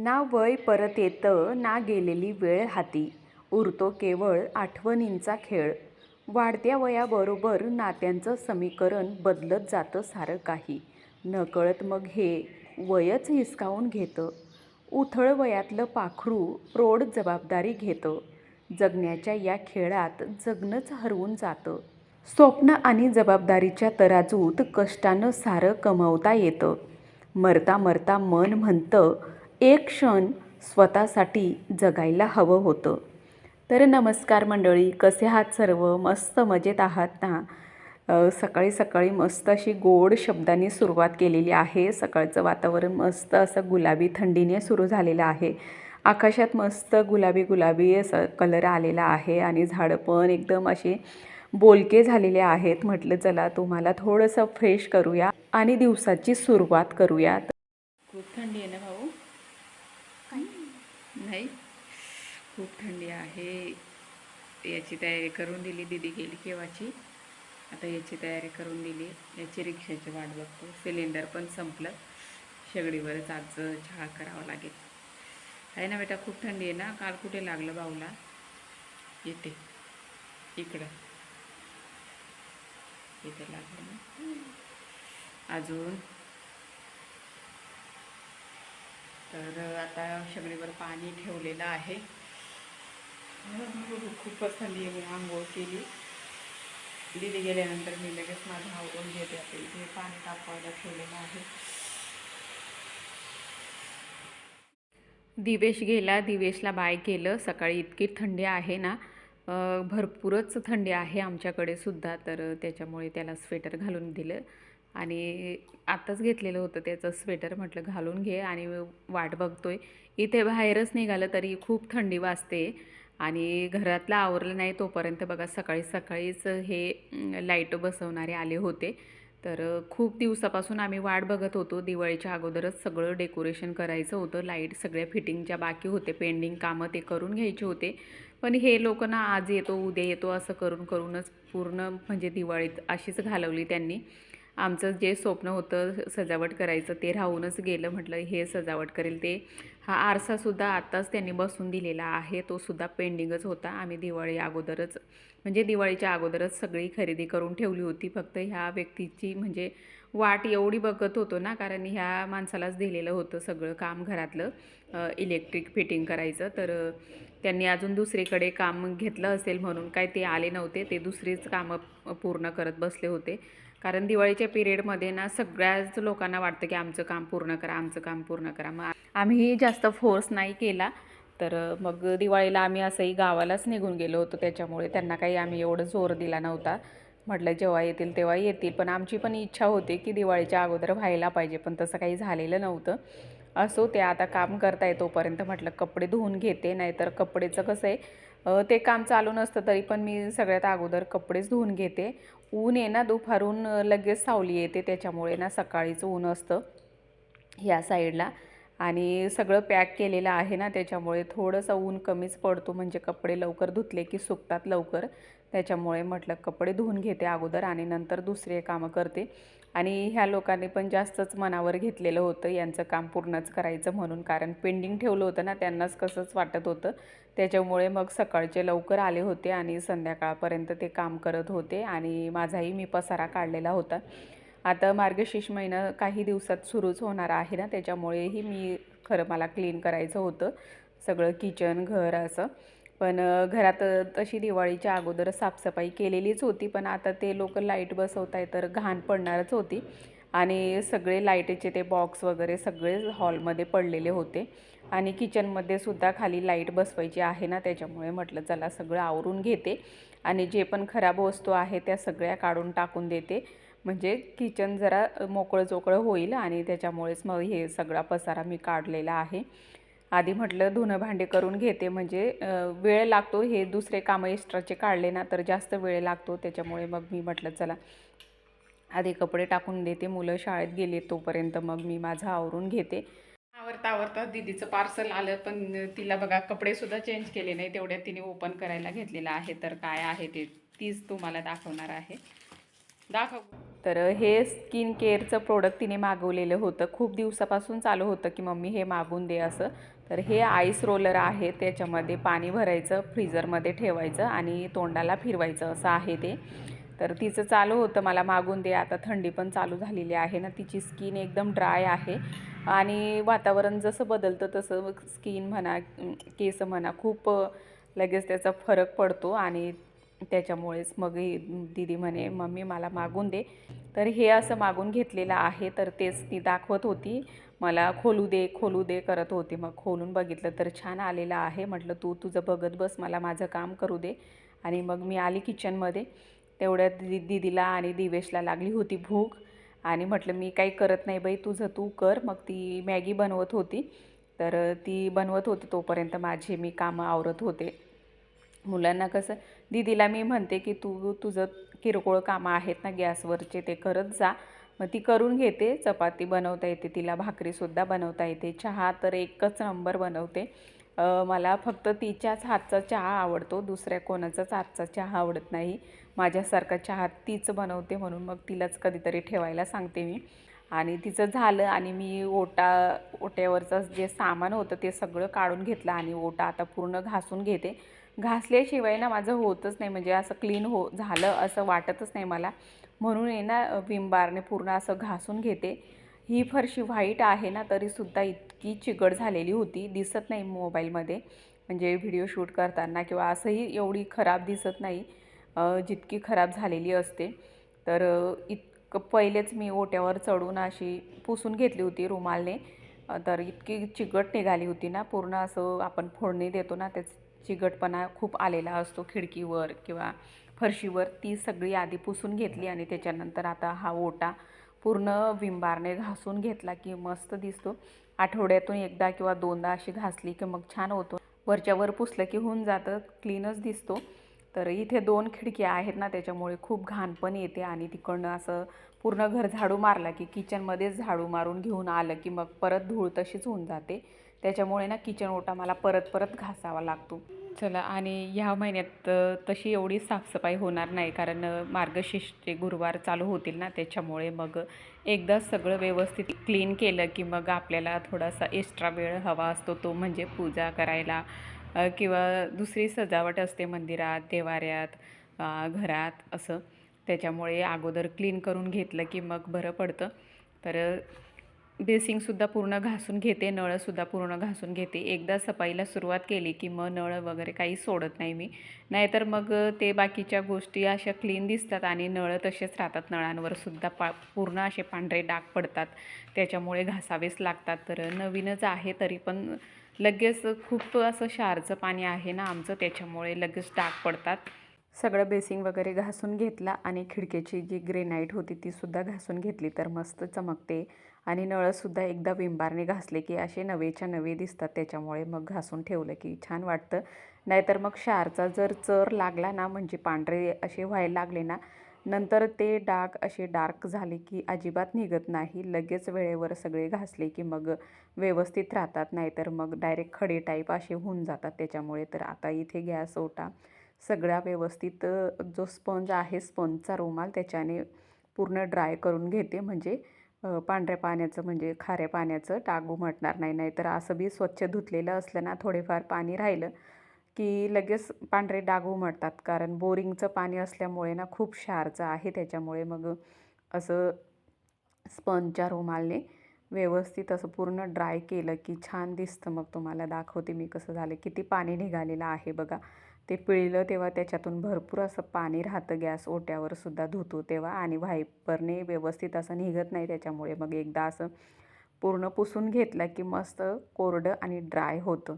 ना वय परत येतं ना गेलेली वेळ हाती. उरतो केवळ आठवणींचा खेळ. वाढत्या वयाबरोबर नात्यांचं समीकरण बदलत जातं सारं काही. नकळत मग हे वयच हिसकावून घेतं. उथळ वयातलं पाखरू प्रौढ जबाबदारी घेतं. जगण्याच्या या खेळात जगणंच हरवून जातं. स्वप्न आणि जबाबदारीच्या तराजूत कष्टानं सारं कमवता येतं. मरता मरता मन म्हणतं एक क्षण स्वतःसाठी जगायला हवं होतं. तर नमस्कार मंडळी कसे आहात सर्व? मस्त मजेत आहात ना? सकाळी सकाळी मस्त अशी गोड शब्दांनी सुरुवात केलेली आहे. सकाळचं वातावरण मस्त असं गुलाबी थंडीने सुरू झालेलं आहे. आकाशात मस्त गुलाबी गुलाबी असं कलर आलेला आहे आणि झाडं पण एकदम असे बोलके झालेले आहेत. म्हटलं चला तुम्हाला थोडंसं फ्रेश करूया आणि दिवसाची सुरुवात करूया. खूप थंडी आहे ना भाऊ? नाही खूप थंडी आहे. याची तयारी करून दिली दिदी गेली केव्हाची. आता याची तयारी करून दिली. याची रिक्षाची वाट बघतो. सिलेंडर पण संपलं. शेगडीवरच आज चहा करावा लागेल. आहे ना बेटा खूप थंडी आहे ना? काल कुठे लागलं बाऊला? येते इकडं. इथे लागलं ना? अजून तर आता शेगडीवर पाणी ठेवलेलं आहे. खूपच थंडी आहे मी आंघोळ केली. दिली गेल्यानंतर मी लगेच माझं आवरून घेते आता इथे पाणी तापवायला ठेवलेलं आहे. दिवेश गेला दिवेशला बाय केलं. सकाळी इतकी थंडी आहे ना. भरपूरच थंडी आहे आमच्याकडे सुद्धा. तर त्याच्यामुळे त्याला स्वेटर घालून दिलं. आणि आत्ताच घेतलेलं होतं त्याचं स्वेटर म्हटलं घालून घे आणि वाट बघतोय. इथे बाहेरच निघालं तरी खूप थंडी वाजते आणि घरातलं आवरलं नाही तोपर्यंत बघा सकाळी सकाळीच हे लाइट बसवणारे आले होते. तर खूप दिवसापासून आम्ही वाट बघत होतो. दिवाळीच्या अगोदरच सगळं डेकोरेशन करायचं होतं. लाइट सगळ्या फिटिंगच्या बाकी होते. पेंडिंग कामं ते करून घ्यायचे होते. पण हे लोक ना आज येतो उद्या येतो असं करून करूनच पूर्ण म्हणजे दिवाळीत अशीच घालवली त्यांनी. आमचं जे स्वप्न होतं सजावट करायचं ते राहूनच गेलं. म्हटलं हे सजावट करेल ते. हा आरसासुद्धा आत्ताच त्यांनी बसून दिलेला आहे. तो सुद्धा पेंडिंगच होता. आम्ही दिवाळी अगोदरच म्हणजे दिवाळीच्या अगोदरच सगळी खरेदी करून ठेवली होती. फक्त ह्या व्यक्तीची म्हणजे वाट एवढी बघत होतो ना कारण ह्या माणसालाच दिलेलं होतं सगळं काम घरातलं इलेक्ट्रिक फिटिंग करायचं. तर त्यांनी अजून दुसरीकडे काम घेतलं असेल म्हणून काय ते आले नव्हते. ते दुसरीच कामं पूर्ण करत बसले होते. कारण दिवाळीच्या पिरियडमध्ये ना सगळ्याच लोकांना वाटतं की आमचं काम पूर्ण करा आमचं काम पूर्ण करा. मग आम्ही जास्त फोर्स नाही केला. तर मग दिवाळीला आम्ही असंही गावालाच निघून गेलो होतो. त्याच्यामुळे त्यांना काही आम्ही एवढं जोर दिला नव्हता. म्हटलं जेव्हा येतील तेव्हा येतील. पण आमची पण इच्छा होती की दिवाळीच्या अगोदर व्हायला पाहिजे. पण तसं काही झालेलं नव्हतं. असो ते आता काम करता येतोपर्यंत म्हटलं कपडे धुवून घेते. नाहीतर कपडेचं कसं आहे ते काम चालू नसतं तरी पण मी सगळ्यात अगोदर कपडेच धुवून घेते. ऊन आहे ना दुपारून लगेच सावली येते. त्याच्यामुळे ना सकाळीच ऊन असतं ह्या साईडला. आणि सगळं पॅक केलेलं आहे ना त्याच्यामुळे थोडंसं ऊन कमीच पडतो. म्हणजे कपडे लवकर धुतले की सुकतात लवकर. त्याच्यामुळे म्हटलं कपडे धुवून घेते अगोदर आणि नंतर दुसरे कामं करते. आणि ह्या लोकांनी पण जास्तच मनावर घेतलेलं होतं यांचं काम पूर्णच करायचं म्हणून. कारण पेंडिंग ठेवलं होतं ना त्यांनाच कसंच वाटत होतं. त्याच्यामुळे मग सकाळचे लवकर आले होते आणि संध्याकाळपर्यंत ते काम करत होते आणि माझाही मी पसारा काढलेला होता. आता मार्गशीर्ष महिना काही दिवसात सुरूच होणार आहे ना त्याच्यामुळेही मी खरं मला क्लीन करायचं होतं. सगळं किचन घर असं. पण घरात तशी दिवाळीच्या अगोदर साफसफाई केलेलीच होती. पण आता ते लोक लाइट बसवत आहे तर घाण पडणारच होती. आणि सगळे लाईटीचे ते बॉक्स वगैरे सगळे हॉलमध्ये पडलेले होते. आणि किचनमध्ये सुद्धा खाली लाइट बसवायची आहे ना त्याच्यामुळे म्हटलं चला सगळं आवरून घेते. आणि जे पण खराब वस्तू आहे त्या सगळ्या काढून टाकून देते. म्हणजे किचन जरा मोकळं चोकळं होईल आणि त्याच्यामुळेच मग हे सगळा पसारा मी काढलेला आहे. आधी म्हटलं धुणं भांडे करून घेते म्हणजे वेळ लागतो. हे दुसरे कामं एक्स्ट्राचे काढले ना तर जास्त वेळ लागतो. त्याच्यामुळे मग मी म्हटलं चला आधी कपडे टाकून देते. मुलं शाळेत गेले तोपर्यंत मग मी माझं आवरून घेते. आवरता आवरता दीदीचं पार्सल आलं पण तिला बघा कपडे सुद्धा चेंज केले नाही तेवढ्यात तिने ओपन करायला घेतलेलं आहे. तर काय आहे ते तीच तुम्हाला दाखवणार आहे. दाखव. तर हे स्किन केअरचं प्रोडक्ट तिने मागवलेलं होतं. खूप दिवसापासून चालू होतं की मम्मी हे मागून दे असं. तर हे आईस रोलर आहे त्याच्यामध्ये पाणी भरायचं फ्रीजरमध्ये ठेवायचं आणि तोंडाला फिरवायचं असं आहे ते. तर तिचं चालू होतं मला मागून दे आता थंडी पण चालू झालेली आहे ना तिची स्किन एकदम ड्राय आहे. आणि वातावरण जसं बदलतं तसं स्किन म्हणा केस म्हणा खूप लगेच त्याचा फरक पडतो आणि त्याच्यामुळेच मग दिदी दीदी म्हणे मम्मी मला मागून दे. तर हे असं मागून घेतलेलं आहे तर तेच ती दाखवत होती. मला खोलू दे खोलू दे करत होती. मग खोलून बघितलं तर छान आलेलं आहे. म्हटलं तू तुझं बघत बस मला माझं काम करू दे. आणि मग मी आली किचनमध्ये. तेवढ्यात दि दीदीला आणि दिवेशला लागली होती भूक. आणि म्हटलं मी काही करत नाही बाई तुझं तू कर. मग ती मॅगी बनवत होती. तर ती बनवत होती तोपर्यंत माझे मी कामं आवरत होते. मुलांना कसं दीदीला मी म्हणते की तू तुझं किरकोळ कामं आहेत ना गॅसवरचे ते करत जा. मग ती करून घेते चपाती बनवता येते तिला भाकरीसुद्धा बनवता येते चहा तर एकच नंबर बनवते. मला फक्त तिच्याच हातचा चहा आवडतो दुसऱ्या कोणाचाच हातचा चहा आवडत नाही. माझ्यासारखा चहा तीच बनवते म्हणून मग तिलाच कधीतरी ठेवायला सांगते मी. आणि तिचं झालं आणि मी ओटा ओट्यावरचं जे सामान होतं ते सगळं काढून घेतलं आणि ओटा आता पूर्ण घासून घेते. घासल्याशिवाय ना माझं होतच नाही म्हणजे असं क्लीन हो झालं असं वाटतच नाही मला. म्हणून आहे ना विम बारने पूर्ण असं घासून घेते. ही फरशी व्हाईट आहे ना तरीसुद्धा इतकी चिकट झालेली होती दिसत नाही मोबाईलमध्ये. म्हणजे व्हिडिओ शूट करताना किंवा असंही एवढी खराब दिसत नाही जितकी खराब झालेली असते. तर इतकं पहिलेच मी ओट्यावर चढून अशी पुसून घेतली होती रुमालने. तर इतकी चिकट निघाली होती ना पूर्ण असं आपण फोडणी देतो ना त्याच चिकटपणा खूप आलेला असतो खिडकीवर किंवा फरशीवर ती सगळी आधी पुसून घेतली आणि त्याच्यानंतर आता हा ओटा पूर्ण विंबारने घासून घेतला की मस्त दिसतो. आठवड्यातून एकदा किंवा दोनदा अशी घासली की मग छान होतो. वरच्यावर पुसलं की होऊन जातं क्लीनच दिसतो. तर इथे दोन खिडक्या आहेत ना त्याच्यामुळे खूप घाण पण येते आणि तिकडनं असं पूर्ण घर झाडू मारला की किचनमध्येच झाडू मारून घेऊन आलं की मग परत धूळ तशीच होऊन जाते. त्याच्यामुळे ना किचन ओटा मला परत परत घासावा लागतो. चला आणि ह्या महिन्यात तशी एवढी साफसफाई होणार नाही कारण मार्गशीर्ष मार्गशीर्षचे गुरुवार चालू होतील ना त्याच्यामुळे मग एकदा सगळं व्यवस्थित क्लीन केलं की मग आपल्याला थोडासा एक्स्ट्रा वेळ हवा असतो तो म्हणजे पूजा करायला किंवा दुसरी सजावट असते मंदिरात देवाऱ्यात घरात असं. त्याच्यामुळे अगोदर क्लीन करून घेतलं की मग बरं पडतं. तर बेसिंगसुद्धा पूर्ण घासून घेते नळंसुद्धा पूर्ण घासून घेते. एकदा सफाईला सुरुवात केली की मग नळ वगैरे काही सोडत नाही मी. नाहीतर मग ते बाकीच्या गोष्टी अशा क्लीन दिसतात आणि नळं तसेच राहतात. नळांवर सुद्धा पा पूर्ण असे पांढरे डाग पडतात. त्याच्यामुळे घासावेच लागतात. तर नवीनच आहे तरी पण लगेच खूप असं शारचं पाणी आहे ना आमचं त्याच्यामुळे लगेच डाग पडतात. सगळं बेसिंग वगैरे घासून घेतला आणि खिडकीची जी ग्रेनाईट होती ती सुद्धा घासून घेतली. तर मस्त चमकते. आणि नळसुद्धा एकदा विंबारने घासले की असे नवेच्या नवे दिसतात. त्याच्यामुळे मग घासून ठेवलं की छान वाटतं. नाहीतर मग शारचा जर चर लागला ना म्हणजे पांढरे असे व्हायला लागले ना नंतर ते डाग असे डार्क झाले की अजिबात निघत नाही. लगेच वेळेवर सगळे घासले की मग व्यवस्थित राहतात. नाहीतर मग डायरेक्ट खडे टाईप असे होऊन जातात. त्याच्यामुळे तर आता इथे गॅस ओटा सगळा व्यवस्थित जो स्पंज आहे स्पंजचा रुमाल त्याच्याने पूर्ण ड्राय करून घेते. म्हणजे पांढऱ्या पाण्याचं म्हणजे खाऱ्या पाण्याचं टाक उमटणार नाही. नाहीतर असं बी स्वच्छ धुतलेलं असलं ना थोडेफार पाणी राहिलं की लगेच पांढरे डाग उमटतात. कारण बोरिंगचं पाणी असल्यामुळे ना खूप क्षारचं आहे. त्याच्यामुळे मग असं स्पंजच्या रुमालने व्यवस्थित असं पूर्ण ड्राय केलं की छान दिसतं. मग तुम्हाला दाखवते मी कसं झालं. किती पाणी निघालेलं आहे बघा. ते पिळलं तेव्हा त्याच्यातून भरपूर असं पाणी राहतं. गॅस ओट्यावर सुद्धा धुतो तेव्हा आणि व्हायपरने व्यवस्थित असं निघत नाही त्याच्यामुळे. मग एकदा असं पूर्ण पुसून घेतलं की मस्त कोरडं आणि ड्राय होतं.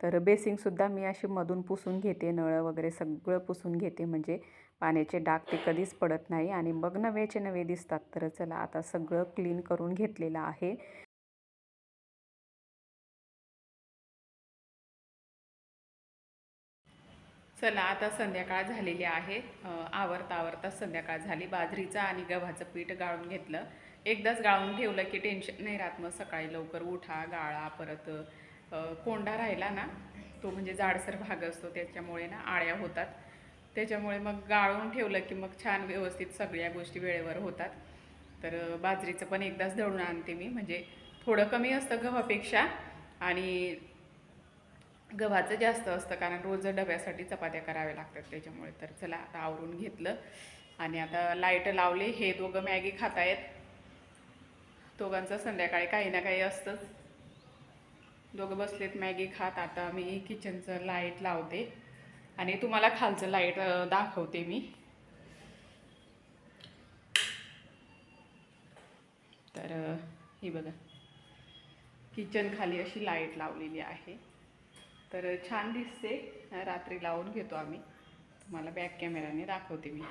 तर बेसिंगसुद्धा मी अशी मधून पुसून घेते. नळं वगैरे सगळं पुसून घेते. म्हणजे पाण्याचे डाग ते कधीच पडत नाही. आणि मग नवेचे नवे दिसतात. तर चला आता सगळं क्लीन करून घेतलेलं आहे. चला आता संध्याकाळ झालेली आहे. आवरता आवरता संध्याकाळ झाली. बाजरीचं आणि गव्हाचं पीठ गाळून घेतलं. एकदाच गाळून ठेवलं की टेन्शन नाही राहत मग सकाळी लवकर उठा गाळा परत कोंडा राहिला ना तो म्हणजे जाडसर भाग असतो त्याच्यामुळे ना आळ्या होतात. त्याच्यामुळे मग गाळून ठेवलं की मग छान व्यवस्थित सगळ्या गोष्टी वेळेवर होतात. तर बाजरीचं पण एकदाच दळून आणते मी. म्हणजे थोडं कमी असतं गव्हापेक्षा आणि गव्हाचं जास्त असतं कारण रोज डब्यासाठी चपात्या कराव्या लागतात त्याच्यामुळे. तर चला आता आवरून घेतलं. आणि आता लाइट लावली हे दोघं मॅगी खातायत. दोघांचं संध्याकाळी काही ना काही असतंच दोघं बसलेत मॅगी खात. आता मी किचनचं लाइट लावते. आणि तुम्हाला खालचं लाइट दाखवते मी. तर ही बघा. किचन खाली अशी लाइट लावलेली आहे. तर छान दिसते. रात्री लावून घेतो आम्ही. तुम्हाला बॅक कॅमेराने दाखवते मी.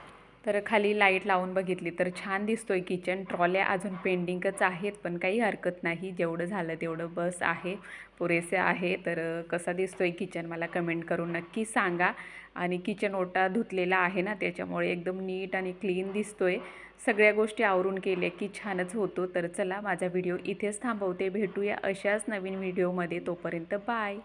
तर खाली लाइट लावून बघितली तर छान दिसतोय किचन ट्रॉल्या अजून पेंडिंगच आहेत पण काही हरकत नाही. जेवढं झालं तेवढं बस आहे. पुरेसे आहे. तर कसा दिसतोय किचन मला कमेंट करून नक्की सांगा. आणि किचन ओटा धुतलेला आहे ना त्याच्यामुळे एकदम नीट आणि क्लीन दिसतोय. सगळ्या गोष्टी आवरून केल्या की छानच होतो. तर चला माझा व्हिडिओ इथेच थांबवते. भेटूया अशाच नवीन व्हिडिओमध्ये तोपर्यंत बाय